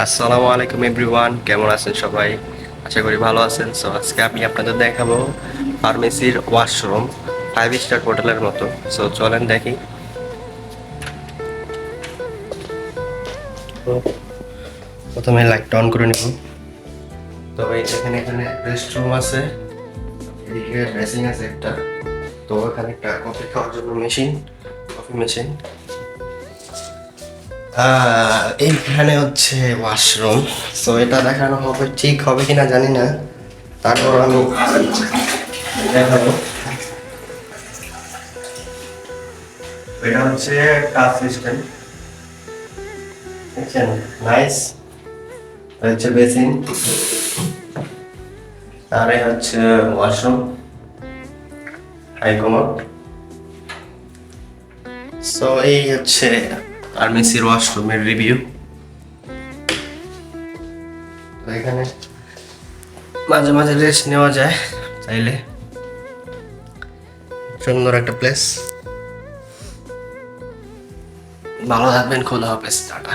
আসসালামু আলাইকুম এভরিওয়ান, কেমন আছেন সবাই? আশা করি ভালো আছেন। সো আজকে আমি আপনাদের দেখাবো ফার্মেসির ওয়াশরুম ফাইভ স্টার হোটেলের মতো। সো চলেন দেখি। প্রথমে লাইটটা অন করে নিব। তবে এখানে এখানে রেস্টরুম আছে, এদিকে ড্রেসিং আছে একটা। তো এখানে একটা কফি খাওয়ার জন্য মেশিন কফি মেশিন এইখানে হচ্ছে ওয়াশরুম সো এটা দেখানো হবে, ঠিক হবে কিনা জানি না। তারপর আমি দেখাবো। এটা হচ্ছে সিস্টেম দেখছেন? নাইস হচ্ছে বেসিন হচ্ছে ওয়াশরুম সো এই হচ্ছে ফার্মেসির ওয়াশরুমের রিভিউ এখানে মাঝে মাঝে রেস্ট নেওয়া যায়, চাইলে। সুন্দর একটা প্লেস ভালো থাকবেন খোলা হবে টাটা।